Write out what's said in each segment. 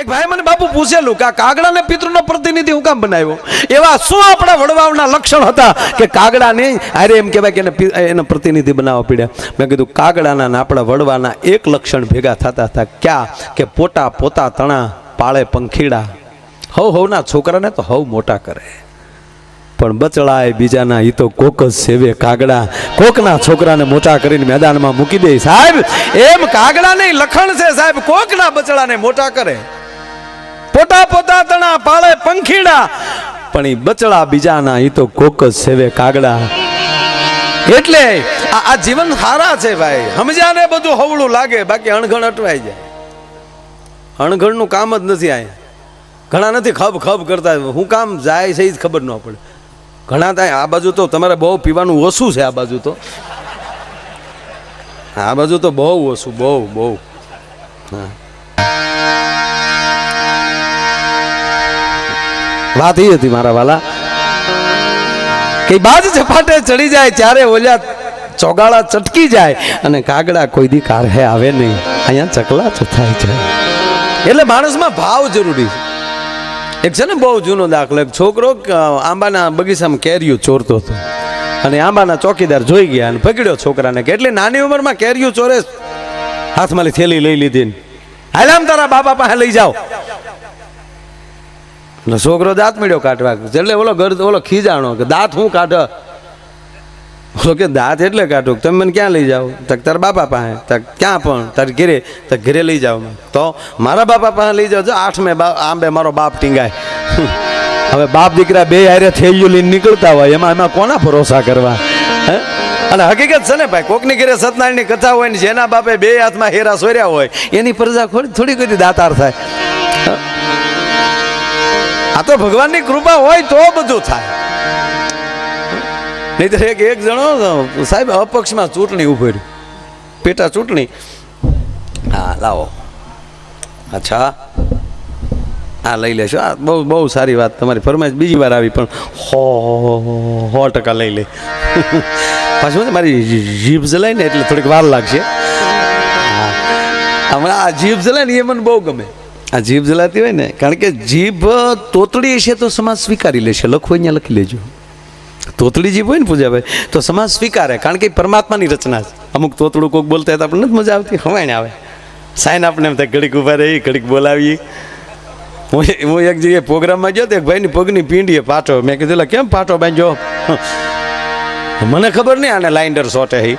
એક ભાઈ મને બાપુ પૂછેલું કે આ કાગડાને પિતૃનો પ્રતિનિધિ હું કામ બનાવ્યો? એવા શું આપણા વડવાઓના લક્ષણ હતા કે કાગડા નહીં? અરે એમ કહેવાય કે એને પ્રતિનિધિ બનાવવા પડ્યા. મેં કીધું, કાગડાના આપણા વડવાના એક લક્ષણ ભેગા થતા હતા ક્યાં? કે પોતા પોતા તણા, પાળે પંખીડા. હવ હવના છોકરાને તો હવ મોટા કરે. પણ બચડાય બીજાના, ઈ તો કોક જ સેવે કાગડા. કોકના છોકરાને મોટા કરીને મેદાનમાં મૂકી દે. સાહેબ, એમ કાગડા નહીં લખણ છે સાહેબ, કોકના બચડાને મોટા કરે. પોતા પોતા તણા પાળે પંખીડા. પણ એ બચડા બીજાના એ તો કોક સેવે કાગડા. એટલે આ જીવન સારા છે ભાઈ. સમજ્યાને બધું હવળું લાગે, બાકી અણઘણ અટવાઈ જાય. અણઘણનું કામ જ નથી અહીંયા ઘણા નથી ખબ ખબ કરતા. હું કામ જાય છે એ જ ખબર ન પડે. ઘણા થાય, આ બાજુ તો તમારે બહુ પીવાનું ઓછું છે આ બાજુ તો. આ બાજુ તો બહુ ઓછું, બહુ બહુ. હા. વાત એ હતી મારા વાલા. કે બાજ ઝપાટે ચડી જાય ત્યારે ઓલ્યા ચોગાળા ચટકી જાય અને કાગડા કોઈ દી કારહે આવે નહીં. અહીંયા ચકલા થાય છે. એટલે માણસમાં ભાવ જરૂરી છે. એક છે ને, બહુ જૂનો દાખલો. એક છોકરો આંબાના બગીચામાં કેરીઓ ચોરતો હતો. અને આંબાના ચોકીદાર જોઈ ગયા અને પકડ્યો છોકરાને કે, એટલી નાની ઉંમરમાં કેરીઓ ચોરે હાથમાંથી થેલી લઈ લીધી ને. હાલ આમ તારા બાપા પાસે લઈ જાઓ. એટલે છોકરો દાંત મળ્યો કાઢવા. એટલે ઓલો ઘર ઓલો ખીજાણો કે દાંત હું કાઢ. ઓલો કે દાંત એટલે કાઢું તમે મને ક્યાં લઈ જાઓ? તક તારા બાપા પાસે. તક ક્યાં પણ? તારે ઘેરે તક ઘરે લઈ જાઓ તો મારા બાપા પાસે લઈ જાઓ. જો આઠ મેં આંબે મારો બાપ ટીંગાય. હવે બાપ દીકરા બે હારે થેલિયું લઈને નીકળતા હોય. એમાં એમાં કોના ભરોસા કરવા? હે? અને હકીકત છે ને ભાઈ, કોકની ઘરે સત્યનારાયણની કથા હોય ને જેના બાપે બે હાથમાં હેરા સોર્યા હોય, એની પ્રજા થોડી થોડી કદી દાતાર થાય? આ તો ભગવાનની કૃપા હોય તો બધું થાય. નહીં તો એક એક જણો સાહેબ, અપક્ષમાં ચૂંટણી ઊભી રહી. પેટા ચૂંટણી. હા, લાવો. અચ્છા. હા, લઈ લેશો. આ બહુ બહુ સારી વાત તમારી. ફરમાઈશ બીજી વાર આવી, પણ હો હો ટકા લઈ લે. પાછું મારી જીભ જલાય ને એટલે થોડીક વાર લાગશે. હમણાં આ જીભ જલાય ને એ મને બહુ ગમે. આ જીભ જલાતી હોય ને કારણ કે જીભ તોતડી હશે તો સમાજ સ્વીકારી લેશે. લખો અહીંયા લખી લેજો. તોતડી જીભ હોય ને પૂજાભાઈ તો સમાજ સ્વીકારે કારણ કે પરમાત્માની રચના છે. અમુક તોતડું કોઈક બોલતા હોય તો આપણને જ મજા આવતી હવાઈને આવે. સાઈન આપણે એમ થાય ઘડીક ઊભા રહી ઘડીક બોલાવીએ. હું હું એક જગ્યાએ પ્રોગ્રામમાં ગયો તો એક ભાઈની પગની પીંડીએ પાટો. મેં કીધું "લા, કેમ પાટો બાંધ્યો? મને ખબર નહીં આને લાઇન્ડર શોટે હા.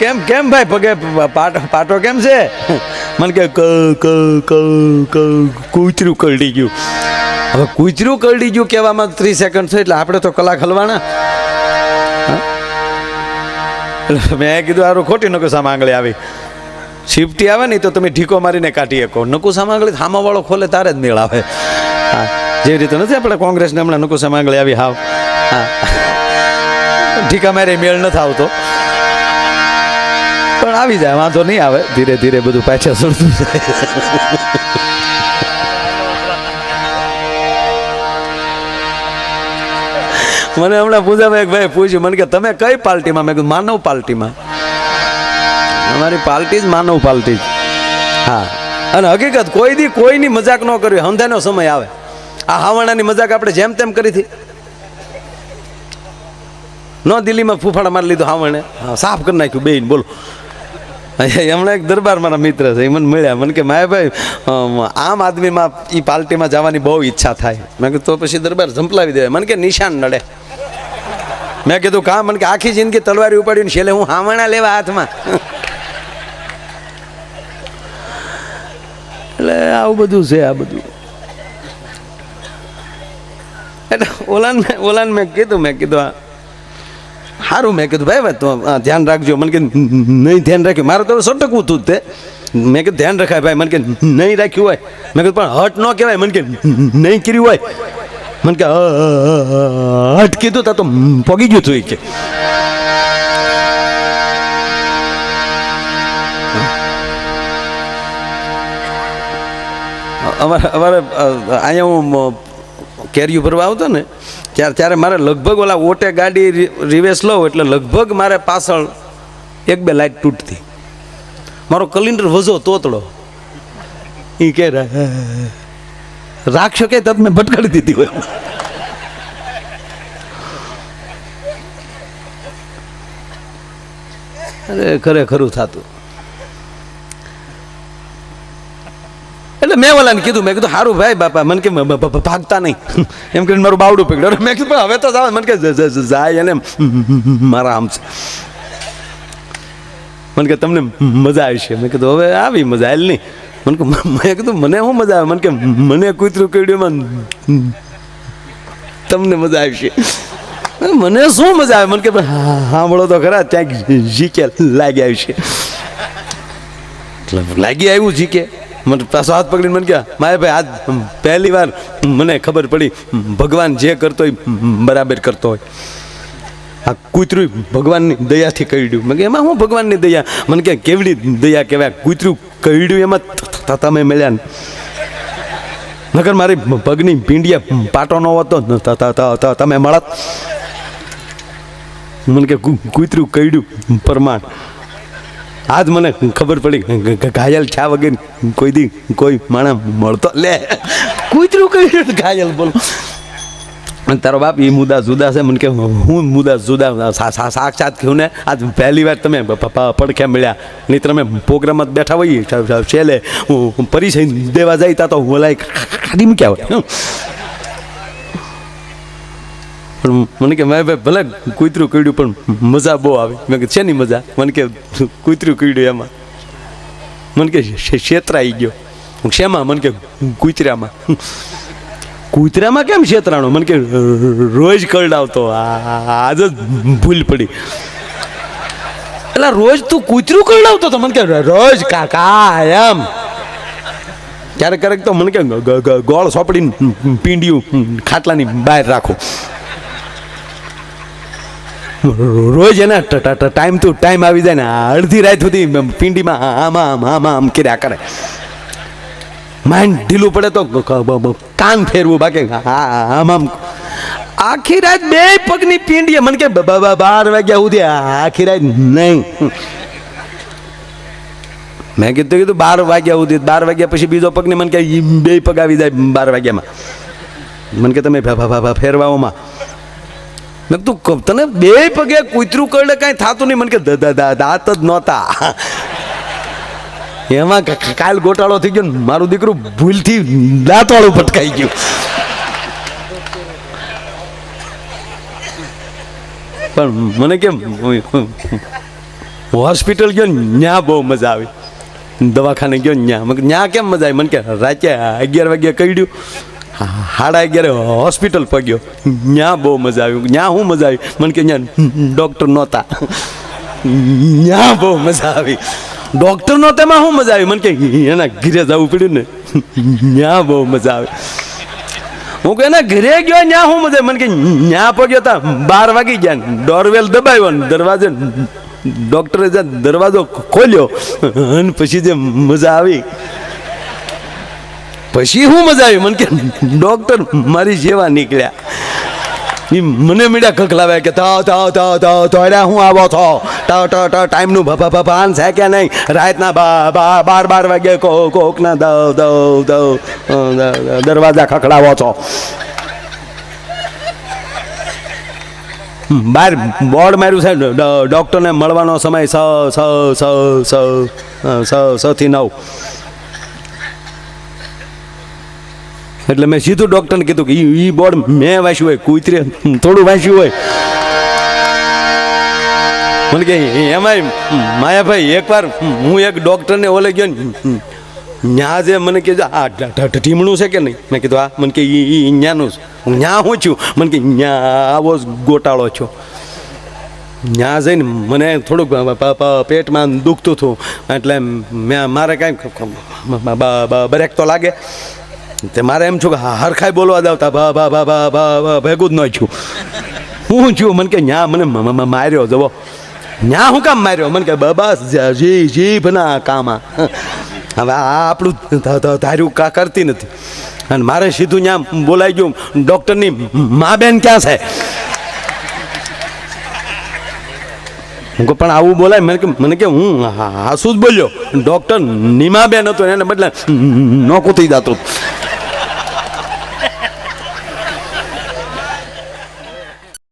કેમ કેમ ભાઈ પગે પાટો કેમ છે? મને કે ક ક ક ક કૂચરું કરડી ગયું. હવે કૂચરું કરડી ગયું કહેવામાં ત્રીસ સેકન્ડ છે, એટલે આપણે તો કલાક હલવાના. મેં કીધું આરું ખોટી નકુસામાં આંગળી આવી. શિફ્ટી આવે ને તો તમે ઢીકો મારીને કાઢી શકો. નકુસામાં આંગળી થામાવાળો ખોલે, તારે જ મેળ આવે હા? જેવી રીતે નથી આપણે કોંગ્રેસને હમણાં નકુસામાં આંગળી આવી, હાવ. હા? ઢીકા મારે મેળ નથી આવતો. પણ આવી જાય, વાંધો નહીં આવે. ધીરે ધીરે બધું પાછા સુરતું જાય. મને હમણાં પૂજાભાઈ એક ભાઈ પૂછ્યું, મને કે, તમે કઈ પાર્ટીમાં? મેં કીધું, માનવ પાર્ટીમાં. અમારી પાર્ટી જ માનવ પાર્ટી હા. અને હકીકત, કોઈ દી કોઈની મજાક ન કરવી, હંધાનો સમય આવે. આ હાવાણાની મજાક આપણે જેમ તેમ કરી હતી. ન દિલ્હીમાં ફૂફાડા મારી લીધું હાવણે. સાફ કરી નાખ્યું બેન બોલો. હમણાં એક દરબાર મારા મિત્ર છે, એ મને મળ્યા. મને કે માય ભાઈ આમ આદમીમાં એ પાર્ટીમાં જવાની બહુ ઈચ્છા થાય. મેં કીધું, તો પછી દરબાર ઝંપલાવી દે મને કે, નિશાન નડે. મેં કીધું, કા? મને કે, આખી જિંદગી તલવારી ઉપાડીને છેલ્લે હું હામણા લેવા હાથમાં. એટલે આવું બધું છે, આ બધું. એટલે ઓલાને ઓલાને મેં કીધું મેં કીધું આ સારું મેં કીધું, ભાઈ ભાઈ, તો ધ્યાન રાખજો. મને કે નહીં ધ્યાન રાખ્યું. મારે તો સટકવું હતું તે. મેં કીધું, ધ્યાન રખાય ભાઈ. મને કે નહીં રાખ્યું હોય. મેં કીધું, પણ હટ ન કહેવાય. મને કે નહીં કર્યું હોય. મને કે. હટ કીધું, તા તો પગી ગયું એ કે. અમારે અમારે અહીંયા હું કેરીઓ ભરવા આવતો ને ત્યારે ત્યારે મારે લગભગ ઓલા ઓટે ગાડી રિવેસ લઉં એટલે લગભગ મારે પાછળ એક બે લાઈટ તૂટતી. મારો કલિન્ડર વજો તોતડો. એ કે રાખશો કે તત મેં ભટકાડી દીધી હોય. અરે ખરેખરું થતું. મેં ઓલાને કીધું, મેં કીધું સારું ભાઈ બાપા, મને કે ભાગતા નહીં. એમ કરીને મારું બાવડું પકડ્યું મેં કીધું હવે તો જાવ મને કે જાય એને મારા આમ છે. મને કે, તમને મજા આવશે મેં કીધું, હવે આવી મજા આવેલ નહીં. મને મેં કીધું, મને શું મજા આવે? મને કે, મને કૂતરું કીડ્યું તમને મજા આવશે મને શું મજા આવે? મને કે સાંભળો તો ખરા, ત્યાં જીકે લાગી આવશે એટલે લાગી આવ્યું જીકે. મને પાછો હાથ પકડીને મને કહ્યા મારે ભાઈ, આજ પહેલી વાર મને ખબર પડી, ભગવાન જે કરતો હોય, બરાબર કરતો હોય. આ કૂતરું ભગવાનની દયાથી કહ્યું મેં એમાં હું ભગવાનની દયા? મને કે કેવડી દયા કહેવાય? કૂતરું કહ્યું એમાં તમે મળ્યા ને. નગર મારી પગની ભીંડિયા પાટો ન હોતો તમે મળત. મને કે, કૂતરું કઈડ્યું, પ્રમાણ. આજ મને ખબર પડી ઘાયલ છા વગર કોઈ દી કોઈ માણસ મળતો લે. કૂતરું કહ્યું ઘાયલ બોલો? તારો બાપ એ મુદ્દા જુદા છે. મને કે હું મુદ્દા જુદા સાક્ષાત કહ્યું ને આજ પહેલી વાર તમે પ- પ- પડખે મળ્યા. નહીં તમે પ્રોગ્રામમાં બેઠા હોઈએ. છેલ્લે હું પરિચય દેવા જાય તા તો હું લાઈક ખાડી મૂક્યા હોય. પણ મને કે મેં ભાઈ ભલે કૂતરું કીડ્યું, પણ મજા બહુ આવી. મેં કે છે નહીં મજા? મને કે કૂતરું કીડ્યું એમાં. મને કે છેતરાઈ ગયો. શેમાં? મને કે કૂતરામાં. કૂતરામાં કેમ છેતરાણું મને કે રોજ કરડાવતો આજ જ ભૂલ પડી. એટલે રોજ તું કૂતરું કરડાવતો તો મને કે રોજ કાકા, એમ. ક્યારેક ક્યારેક તો મને કે ગોળ સોપડીને પીંડિયું ખાટલાની બહાર રાખો. રોજ એના ટાઈમ ટુ ટાઈમ આવી જાય ને અડધી રાત સુધી પિંડીમાં આમાં આમ આમાં આમ કર્યા કરે. માઇન્ડ ઢીલું પડે તો કાન ફેરવું બાકી. આમ આમ. આખી રાત બે પગની પીંડીએ મને કે બાર વાગ્યા સુધી આખી રાત નહીં. મેં કીધું કીધું, બાર વાગ્યા સુધી. બાર વાગ્યા પછી બીજો પગને મને કે બે પગ આવી જાય બાર વાગ્યામાં. મને કે, તમે ફેરવાઓમાં. મેં તું તને બે પગે કૂતરું કરડે કાંઈ થતું નહીં. મને કે દાંત જ નહોતા. એમાં કાલ ગોટાળો થઈ ગયો મારું દીકરું ભૂલથી દાંતવાળું ભટકાઈ ગયું. પણ મને કેમ હોસ્પિટલ ગયો ને ત્યાં બહુ મજા આવી. દવાખાને ગયો ન્યા. ન્યા કેમ મજા આવી? મને કે, રાતે અગિયાર વાગ્યા કઈડ્યું સાડા અગિયારે હોસ્પિટલ પગ્યો. ત્યાં બહુ મજા આવી. ત્યાં શું મજા આવી? મને કે ત્યાં ડૉક્ટર નહોતા. ત્યાં બહુ મજા આવી. ડૉક્ટર નહોતા એમાં શું મજા આવી? મને કે એના ઘરે જવું પડ્યું ને. ત્યાં બહુ મજા આવી. હું કે એના ઘરે ગયો ત્યાં શું મજા? મને કે ત્યાં પગ્યો તા. બાર વાગી ગયા ને. ડોરવેલ દબાવ્યો ને, દરવાજે ડૉક્ટરે દરવાજો ખોલ્યો, અને પછી જે મજા આવી. પછી હું મજા આવી? મને કે ડોક્ટર મારી જેવા નીકળ્યા. એ મને મીડા ખખલાવ્યા કે તો તો તો તો એડા હું આવો થો તો ટ ટ, ટાઈમનું ભભા ભ ભાન છે કે નહીં? રાતના બા બાર બાર વાગે કો કોકના દવ દવ દવ દરવાજા ખખડાવો છો. બહાર બોર્ડ માર્યું છે ડૉક્ટરને મળવાનો સમય સ સ સ સ સ સ થી નવ. એટલે મેં સીધું ડૉક્ટરને કીધું કે એ બોર્ડ મેં વાંચ્યું હોય, કુતરે થોડું વાંચ્યું હોય. મને કે એમાંય માયાભાઈ, એકવાર હું એક ડૉક્ટરને ઓલે ગયો ને, ન્યા જે મને કે આ ઢીમણું છે કે નહીં? મેં કીધું આ મને કે એ ન્યાનું છે. હું ન્યા હું છું? મને કે, ન્યા આવો જ ગોટાળો છો. ત્યાં જઈને મને થોડુંક પેટમાં દુખતું હતું. એટલે મેં મારે કાંઈ બ્રેક તો લાગે. તે મારે એમ છું કે હરખાઈ બોલવા દાવતા ભા ભા ભા ભા ભા ભેગું જ ન છું હું છું, મને કે ન્યા, મને માર્યો જવો ન્યા હું કામ માર્યો? મને કે બસ, જ- જીભના કામા. હવે આ આપણું ધાર્યું કા કરતી નથી. અને મારે સીધું ત્યાં બોલાઈ ગયું, ડૉક્ટરની મા બેન ક્યાં છે? હું પણ આવું બોલાય. મને કે મને કે, હું હાસુ જ બોલ્યો? ડૉક્ટર નીમાબેન હતો એને બદલે નોકું થઈ જતું